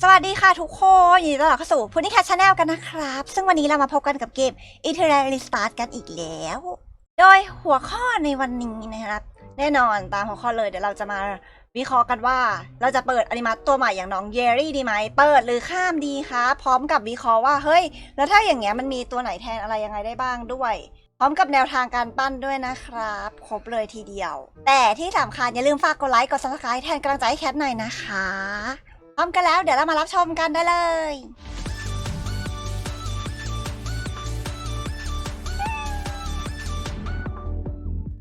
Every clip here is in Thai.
สวัสดีค่ะทุกคนยินดีต้อนรับเข้าสู่พูนิแคชชาแนลกันนะครับ ซึ่งวันนี้เรามาพบกันกับเกม e t e r a l i Start กันอีกแล้ว โดยหัวข้อในวันนี้นะครับ แน่นอนตามหัวข้อเลยเดี๋ยวเราจะมาวิเคราะห์กันว่า เราจะเปิดอนิมัตตัวใหม่อย่างน้องเยรี่ดีไหม เปิดหรือข้ามดีคะพร้อมกับวิเคราะห์ว่าเฮ้ย แล้วถ้าอย่างเงี้ยมันมีตัวไหนแทนอะไรยังไงได้บ้างด้วยพร้อมกับแนวทางการปั้นด้วยนะครับ ครบเลยทีเดียว แต่ที่สำคัญอย่าลืมฝากกดไลค์ กด subscribe แทนกำลังใจให้แคทหน่อยนะคะ พร้อมกันแล้วเดี๋ยวเรามารับชมกันได้เลย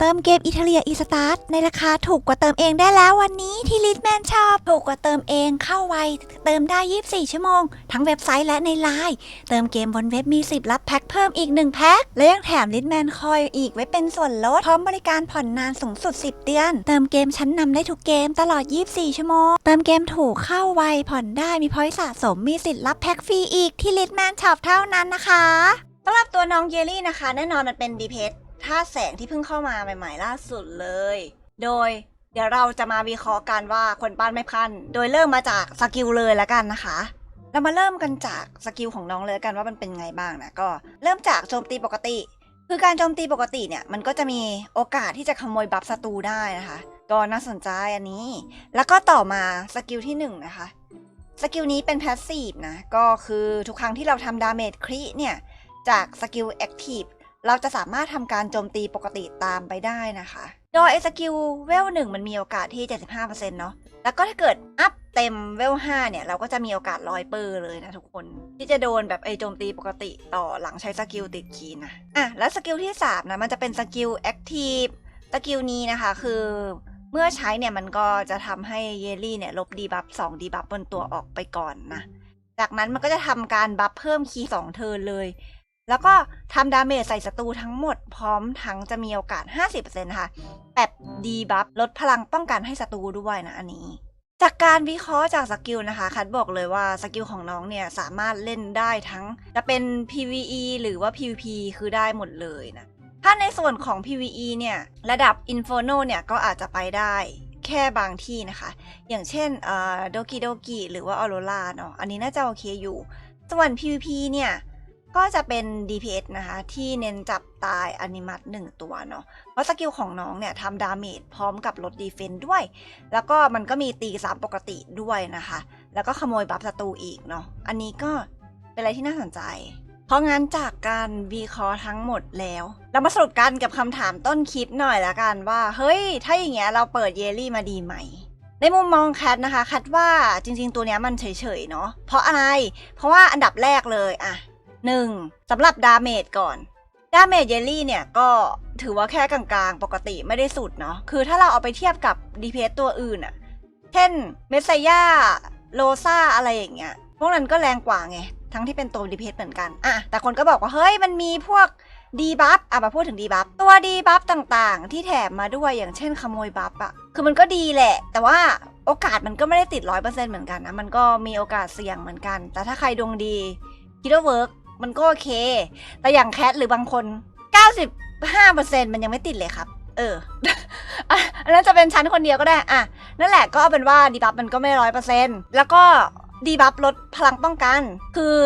เติมเกมอิตาเลียอีสตาร์ในราคาถูกกว่าเติมเองได้แล้ววันนี้ที่ลิทแมนชอบถูกกว่าเติมเองเข้าไว เติมได้ 24 ชั่วโมง ทั้งเว็บไซต์และในไลน์เติมเกมบนเว็บมีสิทธิ์รับแพ็คเพิ่มอีก 1 แพ็ค และยังแถมลิทแมนคอยอีกไว้เป็นส่วนลด พร้อมบริการผ่อนนานสูงสุด 10 เดือน เติมเกมชั้นนำได้ทุกเกมตลอด 24 ชั่วโมง เติมเกมถูกเข้าไวผ่อนได้มีพอยต์สะสมมีสิทธิ์รับแพ็คฟรีอีกที่ลิทแมนชอปเท่านั้นนะคะสำหรับตัวน้องเยลลี่นะคะ แน่นอนมันเป็นดีเพส ท่าแสงที่เพิ่งเข้ามาใหม่ ๆ ล่าสุดเลย โดยเดี๋ยวเราจะมาวิเคราะห์กันว่าคนปั้นไม่พัน โดยเริ่มมาจากสกิลเลยล้วกันนะคะ เรามาเริ่มกันจากสกิลของน้องเลยกันว่ามันเป็นไงบ้างนะก็เริ่มจากโจมตีปกติ คือการโจมตีปกติเนี่ยมันก็จะมีโอกาสที่จะขโมยบัฟศัตรูได้นะคะก็น่าสนใจอันนี้ แล้วก็ต่อมาสกิลที่หนึ่งนะคะ สกิลนี้เป็นแพสซีฟนะ ก็คือทุกครั้งที่เราทำดาเมจคริเนี่ย จากสกิลแอคทีฟ เราจะสามารถทำการโจมตีปกติตามไปได้นะคะ โดยไอสกิลเวลหนึ่งมันมีโอกาสที่ 75%เนาะ แล้วก็ถ้าเกิดอัพเต็มเวล5เนี่ย เราก็จะมีโอกาสร้อยเปอร์เลยนะทุกคน ที่จะโดนแบบไอโจมตีปกติต่อหลังใช้สกิลติดคีนะ อะ แล้วสกิลที่ 3 นะ มันจะเป็นสกิลแอคทีฟ สกิลนี้นะคะคือเมื่อใช้เนี่ยมันก็จะทำให้เยลลี่เนี่ยลบดีบัฟ2ดีบัฟบนตัวออกไปก่อนนะ จากนั้นมันก็จะทำการบัฟเพิ่มคีย์2เทิร์นเลย แล้วก็ทำดาเมจใส่ศัตรูทั้งหมดพร้อมทั้งจะมีโอกาส 50%นะคะแบบดีบัฟลดพลังป้องกันให้ศัตรูด้วยนะอันนี้ จากการวิเคราะห์จากสกิลนะคะ คัดบอกเลยว่าสกิลของน้องเนี่ยสามารถเล่นได้ทั้ง จะเป็น PVE หรือว่า PVP คือได้หมดเลยนะ ถ้าในส่วนของ PVE เนี่ย ระดับ Inferno เนี่ยก็อาจจะไปได้แค่บางที่นะคะ อย่างเช่นโดกิโดกิหรือว่าออโรราเนาะอันนี้น่าจะโอเคอยู่ ส่วน PVP เนี่ย ก็จะเป็น DPS นะคะ ที่เน้นจับตายอนิมัตหนึ่งตัวเนาะเพราะสกิลของน้องเนี่ยทำดาเมจพร้อมกับลดดีเฟนต์ด้วย แล้วก็มันก็มีตีซ้ำปกติด้วยนะคะ แล้วก็ขโมยบัฟศัตรูอีกเนาะอันนี้ก็เป็นอะไรที่น่าสนใจ เพราะงั้นจากการวิเคราะห์ทั้งหมดแล้ว เรามาสรุปกันกับคำถามต้นคลิปหน่อยละกันว่า เฮ้ย ถ้าอย่างเงี้ยเราเปิดเยลลี่มาดีไหมในมุมมองแคทนะคะแคทว่าจริง ๆ ตัวเนี้ยมันเฉยๆเนาะเพราะอะไร เพราะว่าอันดับแรกเลยอะ หนึ่งสำหรับดาเมจก่อน ดาเมจเยลลี่เนี่ยก็ถือว่าแค่กลางๆ ปกติไม่ได้สุดเนาะ คือถ้าเราเอาไปเทียบกับ DPS ตัวอื่นอะเช่นเมสไซยาโลซาอะไรอย่างเงี้ย พวกนั้นก็แรงกว่าไง ทั้งที่เป็นตัว DPS เหมือนกันอะแต่คนก็บอกว่า เฮ้ยมันมีพวกดีบัฟอะมาพูดถึงดีบัฟ ตัวดีบัฟต่างๆ ที่แถมมาด้วยอย่างเช่นขโมยบัฟอะคือมันก็ดีแหละ แต่ว่าโอกาสมันก็ไม่ได้ติดร้อยเปอร์เซ็นต์เหมือนกันนะ มันก็มีโอกาสเสี่ยงเหมือนกัน แต่ถ้าใครดวงดีคิดว่าเวิร์ก มันก็โอเค แต่อย่างแคทหรือบางคน 95%มันยังไม่ติดเลยครับ เออ อันนั้นจะเป็นชั้นคนเดียวก็ได้ อะ นั่นแหละก็เป็นว่าดีบัฟมันก็ไม่ร้อยเปอร์เซ็นต์แล้วก็ดีบัฟลดพลังป้องกัน คือ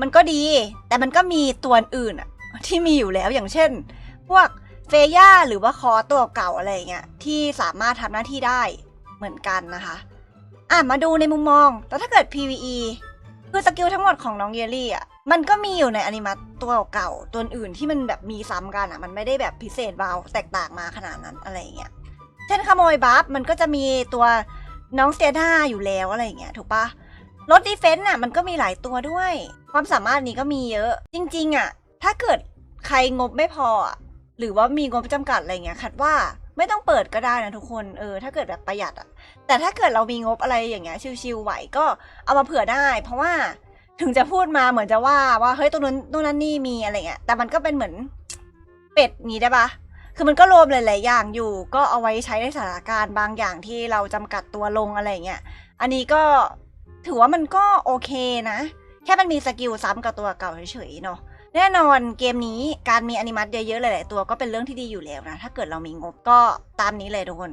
มันก็ดี แต่มันก็มีตัวอื่นอะที่มีอยู่แล้วอย่างเช่น พวกเฟย่าหรือว่าคอตัวเก่าอะไรเงี้ยที่สามารถทำหน้าที่ได้เหมือนกันนะคะ อะมาดูในมุมมอง แล้วถ้าเกิด PVE คือสกิลทั้งหมดของน้องเยลลี่อะ มันก็มีอยู่ในอนิมัตตัวเก่าตัวอื่นที่มันแบบมีซ้ำกันอะ มันไม่ได้แบบพิเศษเบาแตกต่างมาขนาดนั้นอะไรเงี้ย เช่นขโมยบัฟมันก็จะมีตัวน้องเซด้าอยู่แล้วอะไรเงี้ยถูกปะรถดีเฟนต์อะมันก็มีหลายตัวด้วย ความสามารถนี้ก็มีเยอะ จริง ๆ อะ ถ้าเกิดใครงบไม่พอ หรือว่ามีงบจำกัดอะไรเงี้ยคัดว่าไม่ต้องเปิดก็ได้นะทุกคนเออถ้าเกิดแบบประหยัดอะ แต่ถ้าเกิดเรามีงบอะไรอย่างเงี้ยชิวๆไหวก็เอามาเผื่อได้ เพราะว่า ถึงจะพูดมาเหมือนจะว่าว่าเฮ้ยตรงนั้นตรงนั้นนี่มีอะไรเงี้ยแต่มันก็เป็นเหมือนเป็ดนี้ได้ปะคือมันก็รวมหลายๆอย่างอยู่ ก็เอาไว้ใช้ในสถานการณ์บางอย่างที่เราจำกัดตัวลงอะไรเงี้ยอันนี้ก็ถือว่ามันก็โอเคนะ แค่มันมีสกิลซ้ำกับตัวเก่าเฉยๆเนาะแน่นอนเกมนี้การมีอนิมัตเยอะๆหลายๆตัวก็เป็นเรื่องที่ดีอยู่แล้วนะ ถ้าเกิดเรามีงบก็ตามนี้เลยทุกคน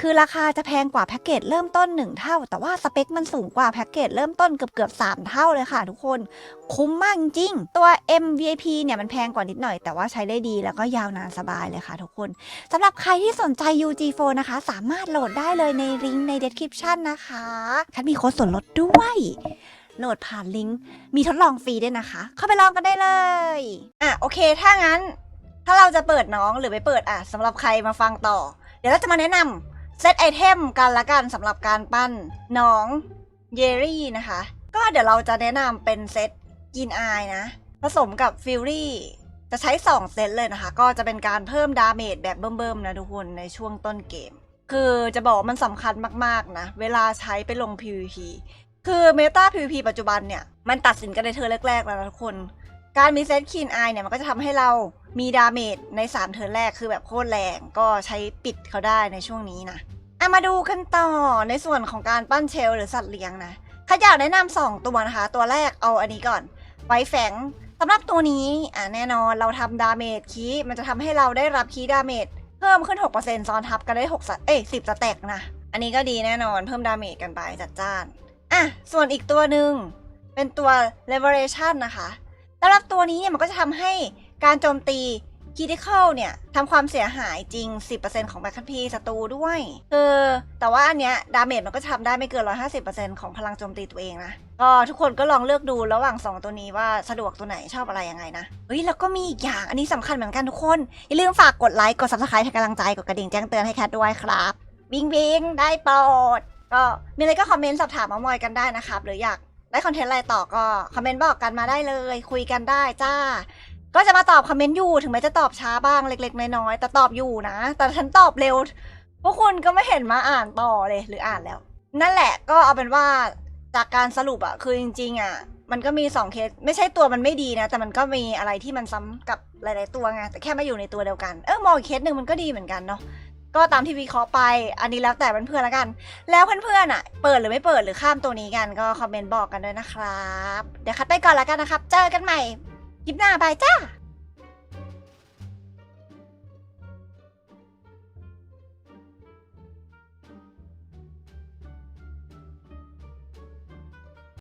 คือราคาจะแพงกว่าแพ็กเกจเริ่มต้น 1 เท่า แต่ว่าสเปคมันสูงกว่าแพ็กเกจเริ่มต้นเกือบเกือบ3เท่าเลยค่ะทุกคน คุ้มมากจริง ตัว MVIP เนี่ยมันแพงกว่านิดหน่อย แต่ว่าใช้ได้ดีแล้วก็ยาวนานสบายเลยค่ะทุกคนสำหรับใครที่สนใจ UG Phone นะคะ สามารถโหลดได้เลยในลิงก์ใน description นะคะคันมีโค้ดส่วนลดด้วยโหลดผ่านลิงก์มีทดลองฟรีด้วยนะคะ เข้าไปลองกันได้เลยอะโอเค ถ้างั้น ถ้าเราจะเปิดน้องหรือไปเปิดอะสำหรับใครมาฟังต่อ เดี๋ยวเราจะมาแนะนำ เซตไอเทมกันละกันสำหรับการปั้นน้องเยรี่นะคะ ก็เดี๋ยวเราจะแนะนำเป็นเซตกินอายนะ ผสมกับฟิลลี่จะใช้ 2 เซตเลยนะคะ ก็จะเป็นการเพิ่มดาเมจแบบเบิ่มๆนะทุกคนในช่วงต้นเกม คือจะบอกมันสำคัญมากๆนะ เวลาใช้ไปลง PVP คือเมตา PVP ปัจจุบันเนี่ย มันตัดสินกันในเธอแรกๆแล้วนะทุกคน การมีเซตคีนไอเนี่ยมันก็จะทำให้เรามีดาเมจใน 3 เทิร์นแรกคือแบบโคตรแรงก็ใช้ปิดเขาได้ในช่วงนี้นะอะมาดูกันต่อในส่วนของการปั้นเชลหรือสัตว์เลี้ยงนะข้าอยากแนะนำสองตัวนะคะ ตัวแรกเอาอันนี้ก่อน ไว้แฝงสำหรับตัวนี้อะแน่นอนเราทำดาเมจคีมันจะทำให้เราได้รับคีดาเมจเพิ่มขึ้น 6%ซ้อนทับกันได้6สัตเอ้ย10สแต็กนะ อันนี้ก็ดีแน่นอนเพิ่มดาเมจกันไปจัดจ้านอะส่วนอีกตัวหนึ่งเป็นตัว Leveration นะคะ สำหรับตัวนี้เนี่ยมันก็จะทำให้การโจมตี Critical เนี่ยทำความเสียหายจริง 10%ของแบคคันพีศัตรูด้วยคือแต่ว่าอันเนี้ยดาเมจมันก็ทำได้ไม่เกิน 150%ของพลังโจมตีตัวเองนะ ก็ทุกคนก็ลองเลือกดูระหว่าง 2 ตัวนี้ว่าสะดวกตัวไหนชอบอะไรยังไงนะ เฮ้ย แล้วก็มีอีกอย่างอันนี้สำคัญเหมือนกันทุกคน อย่าลืมฝากกดไลค์ กด subscribe ให้กำลังใจ กดกระดิ่งแจ้งเตือนให้แคทด้วยครับบิงบิงได้โปรดก็มีอะไรก็คอมเมนต์สอบถามมามอยกันได้นะครับหรืออยาก ได้คอนเทนต์อะไรต่อก็คอมเมนต์บอกกันมาได้เลย คุยกันได้จ้า ก็จะมาตอบคอมเมนต์อยู่ถึงแม้จะตอบช้าบ้างเล็กๆน้อยๆแต่ตอบอยู่นะ แต่ฉันตอบเร็ว พวกคุณก็ไม่เห็นมาอ่านต่อเลยหรืออ่านแล้ว นั่นแหละก็เอาเป็นว่าจากการสรุปอะคือจริงๆอะมันก็มีสองเคสไม่ใช่ตัวมันไม่ดีนะ แต่มันก็มีอะไรที่มันซ้ำกับหลาย ๆ ตัวไงแต่แค่มาอยู่ในตัวเดียวกันเออมองเคสหนึ่งมันก็ดีเหมือนกันเนาะ ก็ตามที่วิเคราะห์ไป อันนี้แล้วแต่เพื่อนๆแล้วกัน แล้วเพื่อนๆอะเปิดหรือไม่เปิดหรือข้ามตัวนี้กันก็คอมเมนต์บอกกันด้วยนะครับ เดี๋ยวคัดไปก่อนแล้วกันนะครับ เจอกันใหม่คลิปหน้าบายจ้า